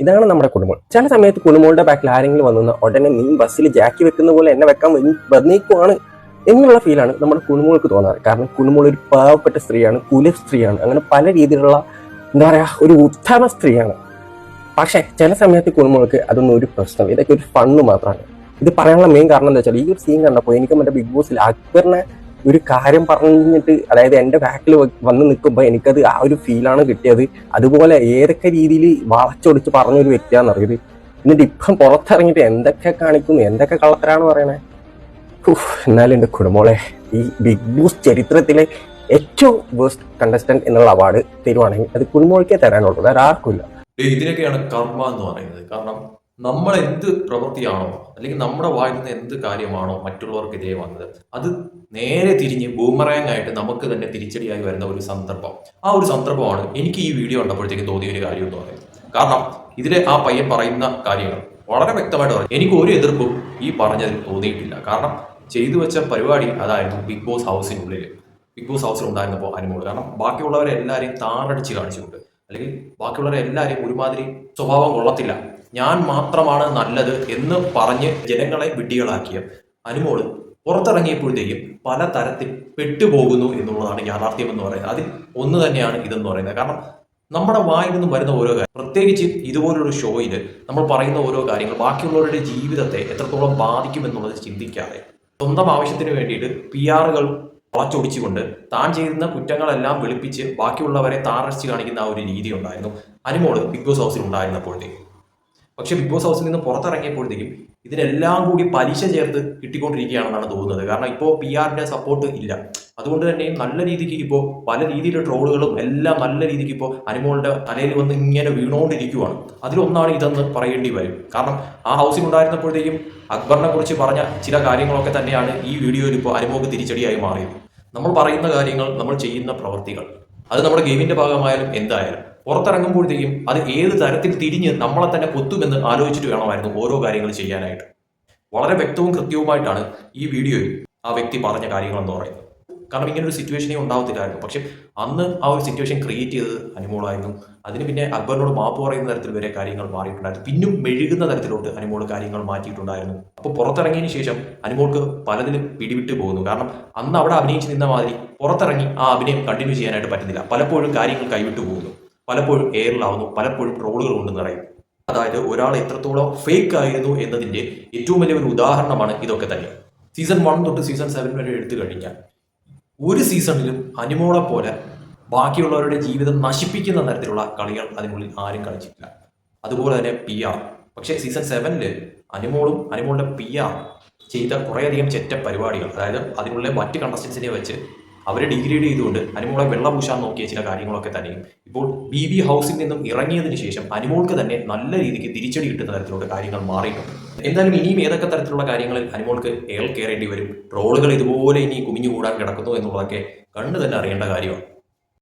ഇതാണ് നമ്മുടെ കുടുംബം ചില സമയത്ത് കുടുംബങ്ങളുടെ ബാക്കിൽ ആരെങ്കിലും വന്നു ഉടനെ നീ ബസ്സിൽ ജാക്കി വെക്കുന്ന പോലെ എന്നെ വെക്കാൻ വന്ന് വന്നേക്കുവാണ് എന്നുള്ള ഫീലാണ് നമ്മുടെ കുടുംബങ്ങൾക്ക് തോന്നാറ്. കാരണം കുടുംബം ഒരു പാവപ്പെട്ട സ്ത്രീയാണ് കുല സ്ത്രീയാണ് അങ്ങനെ പല രീതിയിലുള്ള എന്താ പറയുക ഒരു ഉത്തമ സ്ത്രീയാണ്. പക്ഷേ ചില സമയത്ത് കുടുംബങ്ങൾക്ക് അതൊന്നും ഒരു പ്രശ്നം ഇതൊക്കെ ഒരു ഫണ്ണ് മാത്രമാണ്. ഇത് പറയാനുള്ള മെയിൻ കാരണം എന്താ വെച്ചാൽ ഈ ഒരു സീൻ കണ്ടപ്പോൾ എനിക്ക് മറ്റേ ബിഗ് ബോസിൽ അക്ബറിനെ ഒരു കാര്യം പറഞ്ഞിട്ട് അതായത് എന്റെ ബാക്കിൽ വന്ന് നിൽക്കുമ്പോൾ എനിക്കത് ആ ഒരു ഫീലാണ് കിട്ടിയത്. അതുപോലെ ഏതൊക്കെ രീതിയിൽ വളച്ചൊടിച്ച് പറഞ്ഞൊരു വ്യക്തിയാണെന്ന് അറിയത് എന്നിട്ട് ഇപ്പം പുറത്തിറങ്ങിയിട്ട് എന്തൊക്കെ കാണിക്കുന്നു? എന്തൊക്കെ കള്ളത്തരാണ് പറയണേ? എന്നാലും എന്റെ കുടുംബോളെ ഈ ബിഗ് ബോസ് ചരിത്രത്തിലെ ഏറ്റവും വേസ്റ്റ് കണ്ടസ്റ്റന്റ് എന്നുള്ള അവാർഡ് തരുവാണെങ്കിൽ അത് കുടുംബോളിക്കേ തരാനുള്ളൂ. വേറെ ആർക്കുമില്ല ഇതിനൊക്കെയാണ് കർമ്മ എന്ന് പറയുന്നത്. കാരണം നമ്മൾ എന്ത് പ്രവൃത്തിയാണോ അല്ലെങ്കിൽ നമ്മുടെ വായിൽ നിന്ന് എന്ത് കാര്യമാണോ മറ്റുള്ളവർക്ക് ഇതേ വന്നത് അത് നേരെ തിരിഞ്ഞ് ബൂമറാങ് ആയിട്ട് നമുക്ക് തന്നെ തിരിച്ചടിയായി വരുന്ന ഒരു സന്ദർഭം. ആ ഒരു സന്ദർഭമാണ് എനിക്ക് ഈ വീഡിയോ കണ്ടപ്പോഴത്തേക്ക് തോന്നിയ ഒരു കാര്യം എന്ന് പറയുന്നത്. കാരണം ഇതിലെ ആ പയ്യൻ പറയുന്ന കാര്യങ്ങൾ വളരെ വ്യക്തമായിട്ട് പറഞ്ഞു. എനിക്ക് ഒരു എതിർപ്പും ഈ പറഞ്ഞതിൽ തോന്നിയിട്ടില്ല. കാരണം ചെയ്തു വെച്ച പരിപാടി അതായിരുന്നു ബിഗ് ബോസ് ഹൗസിനുള്ളിൽ ബിഗ് ബോസ് ഹൗസിൽ ഉണ്ടായിരുന്നപ്പോൾ അനുമോൾ കാരണം ബാക്കിയുള്ളവരെ എല്ലാവരെയും താറടിച്ച് കാണിച്ചുകൊണ്ട് അല്ലെങ്കിൽ ബാക്കിയുള്ളവരെ എല്ലാവരെയും ഒരുമാതിരി സ്വഭാവം കൊള്ളത്തില്ല. ഞാൻ മാത്രമാണ് നല്ലത് എന്ന് പറഞ്ഞ് ജനങ്ങളെ വിഡ്ഢികളാക്കിയ അനുമോൾ പുറത്തിറങ്ങിയപ്പോഴത്തേക്കും പല തരത്തിൽ പെട്ടുപോകുന്നു എന്നുള്ളതാണ് യാഥാർത്ഥ്യം എന്ന് പറയുന്നത്. അതിൽ ഒന്ന് തന്നെയാണ് ഇതെന്ന് പറയുന്നത്. കാരണം നമ്മുടെ വായിൽ നിന്നും വരുന്ന ഓരോ കാര്യം പ്രത്യേകിച്ച് ഇതുപോലൊരു ഷോയിൽ നമ്മൾ പറയുന്ന ഓരോ കാര്യങ്ങൾ ബാക്കിയുള്ളവരുടെ ജീവിതത്തെ എത്രത്തോളം ബാധിക്കും എന്നുള്ളത് ചിന്തിക്കാതെ സ്വന്തം ആവശ്യത്തിന് വേണ്ടിയിട്ട് പി ആറുകൾ വളച്ചൊടിച്ചുകൊണ്ട് താൻ ചെയ്യുന്ന കുറ്റങ്ങളെല്ലാം വെളുപ്പിച്ച് ബാക്കിയുള്ളവരെ താറടിച്ച് കാണിക്കുന്ന ആ ഒരു രീതി ഉണ്ടായിരുന്നു. അനുമോൾ ബിഗ് ബോസ് ഹൗസിൽ ഉണ്ടായിരുന്നപ്പോഴത്തേക്കും. പക്ഷെ ബിഗ് ബോസ് ഹൗസിൽ നിന്ന് പുറത്തിറങ്ങിയപ്പോഴത്തേക്കും ഇതിനെല്ലാം കൂടി പലിശ ചേർത്ത് കിട്ടിക്കൊണ്ടിരിക്കുകയാണെന്നാണ് തോന്നുന്നത്. കാരണം ഇപ്പോൾ പി ആറിന്റെ സപ്പോർട്ട് ഇല്ല. അതുകൊണ്ട് തന്നെ നല്ല രീതിക്ക് ഇപ്പോൾ പല രീതിയിലുള്ള ട്രോളുകളും എല്ലാം നല്ല രീതിക്ക് ഇപ്പോൾ അനുമോളുടെ തലയിൽ വന്ന് ഇങ്ങനെ വീണുകൊണ്ടിരിക്കുവാണ്. അതിലൊന്നാണ് ഇതെന്ന് പറയേണ്ടി വരും. കാരണം ആ ഹൗസിൽ ഉണ്ടായിരുന്നപ്പോഴത്തേക്കും അക്ബറിനെ കുറിച്ച് പറഞ്ഞ ചില കാര്യങ്ങളൊക്കെ തന്നെയാണ് ഈ വീഡിയോയിൽ ഇപ്പോൾ അനുമോക്ക് തിരിച്ചടിയായി മാറിയത്. നമ്മൾ പറയുന്ന കാര്യങ്ങൾ നമ്മൾ ചെയ്യുന്ന പ്രവർത്തികൾ അത് നമ്മുടെ ഗെയിമിന്റെ ഭാഗമായാലും എന്തായാലും പുറത്തിറങ്ങുമ്പോഴത്തേക്കും അത് ഏത് തരത്തിൽ തിരിഞ്ഞ് നമ്മളെ തന്നെ കൊത്തുമെന്ന് ആലോചിച്ചിട്ട് വേണമായിരുന്നു ഓരോ കാര്യങ്ങൾ ചെയ്യാനായിട്ട്. വളരെ വ്യക്തവും കൃത്യവുമായിട്ടാണ് ഈ വീഡിയോയിൽ ആ വ്യക്തി പറഞ്ഞ കാര്യങ്ങളെന്ന് പറയുന്നത്. കാരണം ഇങ്ങനെ ഒരു സിറ്റുവേഷനേ ഉണ്ടാവത്തില്ലായിരുന്നു. പക്ഷെ അന്ന് ആ ഒരു സിറ്റുവേഷൻ ക്രിയേറ്റ് ചെയ്തത് അനുമോളായിരുന്നു അതിന് പിന്നെ അക്ബറിനോട് മാപ്പ് പറയുന്ന തരത്തിൽ വരെ കാര്യങ്ങൾ മാറിയിട്ടുണ്ടായിരുന്നു. പിന്നും മെഴുകുന്ന തരത്തിലോട്ട് അനുമോൾ കാര്യങ്ങൾ മാറ്റിയിട്ടുണ്ടായിരുന്നു. അപ്പോൾ പുറത്തിറങ്ങിയതിന് ശേഷം അനുമോൾക്ക് പലതിലും പിടിവിട്ട് പോകുന്നു. കാരണം അന്ന് അവിടെ അഭിനയിച്ച് നിന്ന മാതിരി പുറത്തിറങ്ങി ആ അഭിനയം കണ്ടിന്യൂ ചെയ്യാനായിട്ട് പറ്റുന്നില്ല. പലപ്പോഴും കാര്യങ്ങൾ കൈവിട്ടു പോകുന്നു. പലപ്പോഴും എയറിലാവുന്നു പലപ്പോഴും ട്രോളുകൾ കൊണ്ട് നിറയും. അതായത് ഒരാൾ എത്രത്തോളം ഫേക്ക് ആയിരുന്നു എന്നതിന്റെ ഏറ്റവും വലിയ ഒരു ഉദാഹരണമാണ് ഇതൊക്കെ തന്നെ. സീസൺ വൺ തൊട്ട് സീസൺ സെവൻ വരെ എടുത്തു കഴിഞ്ഞാൽ ഒരു സീസണിലും അനുമോളെ പോലെ ബാക്കിയുള്ളവരുടെ ജീവിതം നശിപ്പിക്കുന്ന തരത്തിലുള്ള കളികൾ അതിനുള്ളിൽ ആരും കളിച്ചിട്ടില്ല. അതുപോലെ തന്നെ പി ആർ പക്ഷേ സീസൺ സെവനിൽ അനുമോളും അനുമോളുടെ പി ആർ ചെയ്ത കുറേയധികം ചെറ്റ പരിപാടികൾ അതായത് അതിനുള്ള മറ്റ് കണ്ടസ്റ്റൻസിനെ വെച്ച് അവരെ ഡിഗ്രേഡ് ചെയ്തുകൊണ്ട് അനുമോളെ വെള്ളപൂശാൻ നോക്കിയ ചില കാര്യങ്ങളൊക്കെ തന്നെയും ഇപ്പോൾ ബി ബി ഹൗസിൽ നിന്നും ഇറങ്ങിയതിന് ശേഷം അനുമോൾക്ക് തന്നെ നല്ല രീതിക്ക് തിരിച്ചടി കിട്ടുന്ന തരത്തിലുള്ള കാര്യങ്ങൾ മാറിയിട്ടുണ്ട്. എന്തായാലും ഇനിയും ഏതൊക്കെ തരത്തിലുള്ള കാര്യങ്ങളിൽ അനുമോൾക്ക് ഏൽ കയറേണ്ടി വരും? ട്രോളുകൾ ഇതുപോലെ ഇനി കുമിഞ്ഞുകൂടാൻ കിടക്കുന്നു എന്നുള്ളതൊക്കെ കണ്ടു തന്നെ അറിയേണ്ട കാര്യമാണ്.